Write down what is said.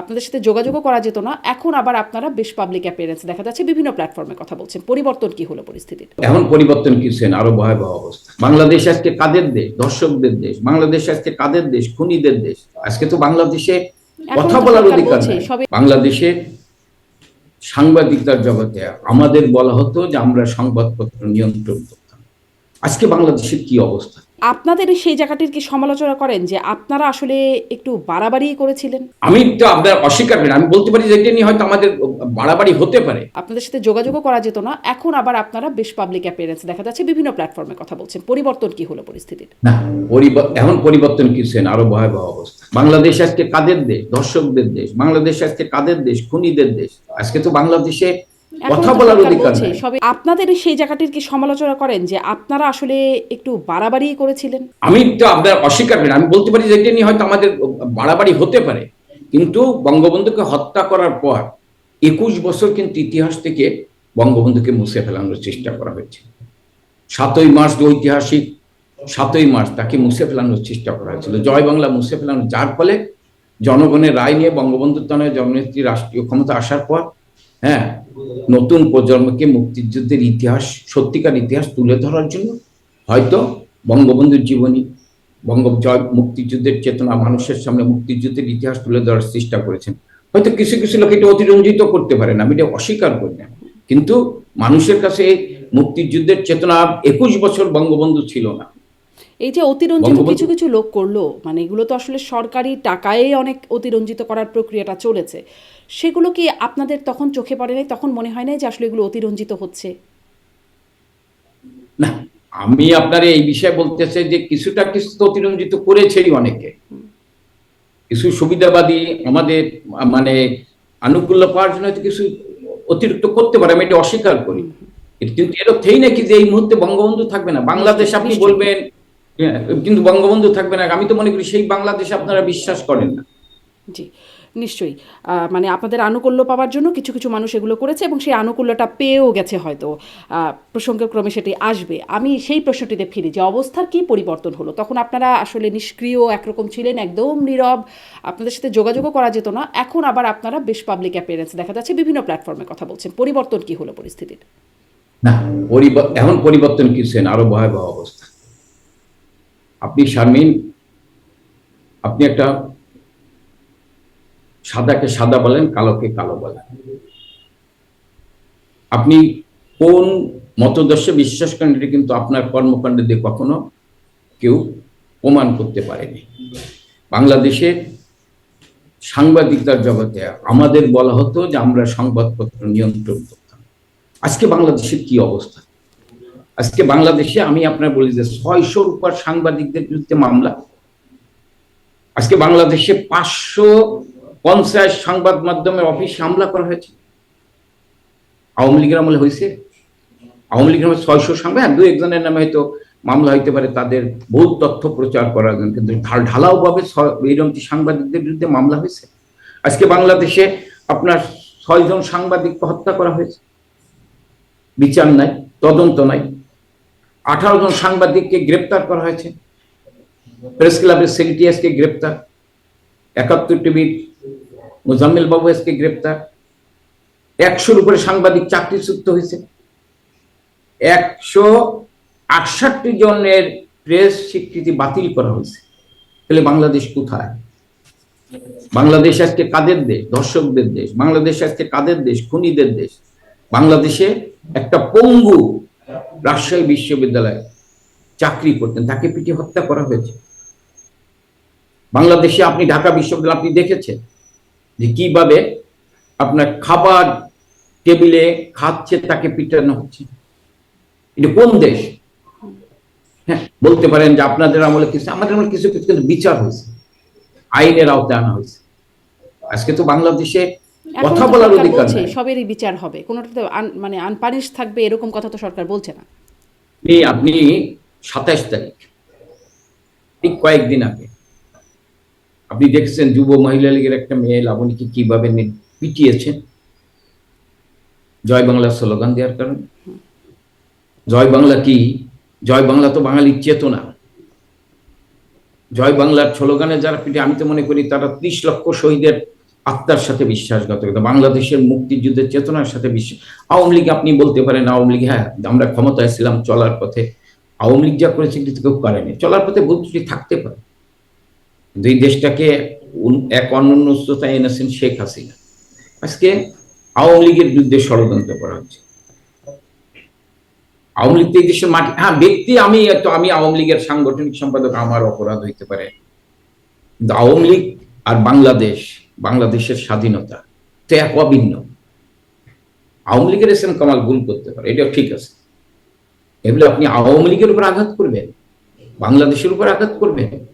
আপনাদের সাথে যোগাযোগও করা যেত না। এখন আবার আপনারা বেশ পাবলিক অ্যাপিয়ারেন্স দেখা যাচ্ছে বিভিন্ন প্ল্যাটফর্মে কথা বলছেন। পরিবর্তন কি হলো পরিস্থিতির? এখন পরিবর্তন কিছেন আরও ভয়াবহ অবস্থা। বাংলাদেশ আজকে কাদের দেশ? দর্শকদের দেশ। বাংলাদেশ আজকে কাদের দেশ? খুনিদের দেশ। আজকে তো বাংলাদেশে কথা বলার অধিকার বাংলাদেশে সাংবাদিকতার জগতে আমাদের বলা হতো যে আমরা সংবাদপত্র নিয়ন্ত্রণ করতাম। আজকে বাংলাদেশের কি অবস্থা? আপনাদের সেই জায়গাটির কি সমালোচনা করেন যে আপনারা আসলে একটু বাড়াবাড়ি করেছিলেন? আমি তো আপনার অস্বীকার করি আমি বলতে পারি যে এটা নিয়ে হয়তো আমাদের বাড়াবাড়ি হতে পারে। আপনাদের সাথে যোগাযোগও করা যেত না। এখন আবার আপনারা বেশ পাবলিক অ্যাপিয়ারেন্স দেখা যাচ্ছে বিভিন্ন প্ল্যাটফর্মে কথা বলছেন। পরিবর্তন কি হলো পরিস্থিতির? না এখন পরিবর্তন কিছেন আরও ভয়াবহ অবস্থা। বাংলাদেশ আজকে কাদের দেশ? দর্শকদের দেশ। বাংলাদেশ আজকে কাদের দেশ? খুনিদের দেশ। আজকে তো বাংলাদেশে কথা বলার অধিকার সবে আপনাদের সেই জায়গাটির কি সমালোচনা করেন যে আপনারা আসলে একটু বাড়াবাড়ি করেছিলেন? আমি তো আপনার অস্বীকার করি আমি বলতে পারি যে এটা নিয়ে হয়তো আমাদের বাড়াবাড়ি হতে পারে। কিন্তু বঙ্গবন্ধুকে হত্যা করার পর একুশ বছর কিন্তু ইতিহাস থেকে বঙ্গবন্ধুকে মুছে ফেলানোর চেষ্টা করা হয়েছে। সাতই মার্চ ঐতিহাসিক সাতই মার্চ তাকে মুছে ফেলানোর চেষ্টা করা হয়েছিল। জয় বাংলা মুছে ফেলানো যার ফলে জনগণের রায় নিয়ে বঙ্গবন্ধুর তনয় জননেত্রী রাষ্ট্রীয় ক্ষমতা আসার পর হ্যাঁ নতুন প্রজন্মকে মুক্তিযুদ্ধের ইতিহাস, সত্যিকার ইতিহাস তুলে ধরার জন্য হয়তো বঙ্গবন্ধুর জীবনী, বঙ্গ জয় মুক্তিযুদ্ধের চেতনা মানুষের সামনে মুক্তিযুদ্ধের ইতিহাস তুলে ধরার চেষ্টা করেছেন। হয়তো কিছু কিছু লোক এটা অতিরঞ্জিত করতে পারেন আমি এটা অস্বীকার করি না। কিন্তু মানুষের কাছে মুক্তিযুদ্ধের চেতনা একুশ বছর বঙ্গবন্ধু ছিল না। এই যে অতিরঞ্জিত কিছু কিছু লোক করল মানে এগুলো তো আসলে সরকারি টাকায় অনেক অতিরঞ্জিত করার প্রক্রিয়াটা চলেছে সেগুলো কি আপনাদের তখন চোখে পড়ে নাই তখন মনে হয় না যে আসলে এগুলো অতিরঞ্জিত হচ্ছে? না আমি আপনার এই বিষয়ে বলতে চাই যে কিছুটা কিছু তো অতিরঞ্জিত করেছেই অনেকে। কিছু সুবিধাবাদী আমাদের মানে আনুকূল্য পাওয়ার জন্য কিছু অতিরিক্ত করতে পারে আমি এটা অস্বীকার করি। কিন্তু এর অর্থেই নাকি যে এই মুহূর্তে বঙ্গবন্ধু থাকবে না বাংলাদেশ আপনি বলবেন কিন্তু বঙ্গবন্ধু থাকবে না। আমি তো মনে করি সেই বাংলাদেশ আপনারা বিশ্বাস করেন না। জি নিশ্চয়ই। মানে আপনাদের আনুকূল্য পাওয়ার জন্য কিছু কিছু মানুষ এগুলো করেছে এবং সেই আনুকূল্যটা পেয়েও গেছে হয়তো। প্রসঙ্গক্রমে সেটি আসবে। আমি সেই প্রশ্নটিতে ফিরি যে অবস্থার কি পরিবর্তন হলো? তখন আপনারা আসলে নিষ্ক্রিয় একরকম ছিলেন একদম নীরব। আপনাদের সাথে যোগাযোগও করা যেত না। এখন আবার আপনারা বেশ পাবলিক অ্যাপিয়ারেন্স দেখা যাচ্ছে বিভিন্ন প্ল্যাটফর্মে কথা বলছেন। পরিবর্তন কি হলো পরিস্থিতির? না এখন পরিবর্তন কিছেন আরও ভয়াবহ অবস্থা। শারমিন, আপনি একটা সাদাকে সাদা বলেন, কালোকে কালো বলেন। আপনি কোন মতদর্শে বিশ্বাস করেন, এটা কিন্তু আপনার কর্মকাণ্ড দিয়ে কখনো কেউ প্রমাণ করতে পারেনি। বাংলাদেশে সাংবাদিকতার জগতে আমাদের বলা হতো যে আমরা সংবাদপত্র নিয়ন্ত্রণ করতাম। আজকে বাংলাদেশের কি অবস্থা? আজকে বাংলাদেশে আমি আপনার বলি যে ছয়শোর উপর সাংবাদিকদের বিরুদ্ধে মামলা। আজকে বাংলাদেশে পাঁচশো পঞ্চাশ সংবাদ মাধ্যমের অফিস হামলা করা হয়েছে। আওয়ামী লীগের আমলে হয়েছে। আওয়ামী লীগের আমলে ছয়শো সংবাদ হ্যাঁ, দু একজনের নামে হয়তো মামলা হইতে পারে তাদের বহু তথ্য প্রচার করার জন্য কিন্তু ঢাল- ঢালাও ভাবে এইরকম সাংবাদিকদের বিরুদ্ধে মামলা হয়েছে। আজকে বাংলাদেশে আপনার ছয়জন সাংবাদিককে হত্যা করা হয়েছে। বিচার নাই তদন্ত নাই। আঠারো জন সাংবাদিককে গ্রেপ্তার করা হয়েছে। প্রেস ক্লাবের সেক্রেটারিয়াসকে গ্রেপ্তার। একাত্তর টিভির মুজাম্মিল বাবু আজকে গ্রেপ্তার। একশোর উপরে সাংবাদিক চাকরিচ্যুত হয়েছে। একশো আটষট্টি জনের প্রেস স্বীকৃতি বাতিল করা হয়েছে। তাহলে বাংলাদেশ কোথায়? বাংলাদেশ আজকে কাদের দেশ? দর্শকদের দেশ। বাংলাদেশ আজকে কাদের দেশ? খুনিদের দেশ। বাংলাদেশে একটা পঙ্গু রাজশাহী বিশ্ববিদ্যালয়ে চাকরি করতেন, তাকে পিটি হত্যা করা হয়েছে। বাংলাদেশে আপনি, ঢাকা বিশ্ববিদ্যালয় আপনি দেখেছেন যে কীভাবে আপনার খাবার টেবিলে খাচ্ছে, তাকে পিটানো হচ্ছে। এটা কোন দেশ? হ্যাঁ বলতে পারেন যে আপনাদের আমলে কিছু, আমাদের আমলে কিছু কিছু কিন্তু বিচার হয়েছে, আইনের আওতায় আনা হয়েছে। আজকে তো বাংলাদেশে কথা বলার অধিকার নাই। সবেরই বিচার হবে। কোনোটাতে মানে আনপানিশ থাকবে এরকম কথা তো সরকার বলছে না। আপনি আপনি সাতাইশ তারিখ ঠিক কয়েকদিন আগে আপনি দেখছেন যুব মহিলা লীগের একটা মেয়ে লাবণীকে কীভাবে পিটিয়েছেন? জয় বাংলা স্লোগান দেওয়ার কারণে। জয় বাংলা কি? জয় বাংলা তো বাঙালির চেতনা। জয় বাংলার স্লোগানে যারা পিটে আমি তো মনে করি তারা ত্রিশ লক্ষ শহীদের আত্মার সাথে বিশ্বাসঘাতকতা, বাংলাদেশের মুক্তিযুদ্ধের চেতনার সাথে বিশ্বাস। আওয়ামী লীগ আপনি বলতে পারেন, আওয়ামী লীগ হ্যাঁ আমরা ক্ষমতায় ছিলাম চলার পথে। আওয়ামী লীগ যা করেছে কিন্তু কেউ করেনি চলার পথে ভুল ত্রুটি থাকতে পারে। এই দেশটাকে এক অনন্য উচ্চতায় এনেছেন শেখ হাসিনা। আজকে আওয়ামী লীগের বিরুদ্ধে ষড়যন্ত্র করা হচ্ছে। আওয়ামী লীগ এই দেশের মাটি হ্যাঁ ব্যক্তি আমি, তো আমি আওয়ামী লীগের সাংগঠনিক সম্পাদক, আমার অপরাধ হইতে পারে। কিন্তু আওয়ামী লীগ আর বাংলাদেশ বাংলাদেশের স্বাধীনতা। তো এক অভিন্ন আওয়ামী লীগের এস এম কামাল ভুল করতে পারে এটা ঠিক আছে। এগুলো আপনি আওয়ামী লীগের উপর আঘাত করবেন, বাংলাদেশের উপর আঘাত করবেন।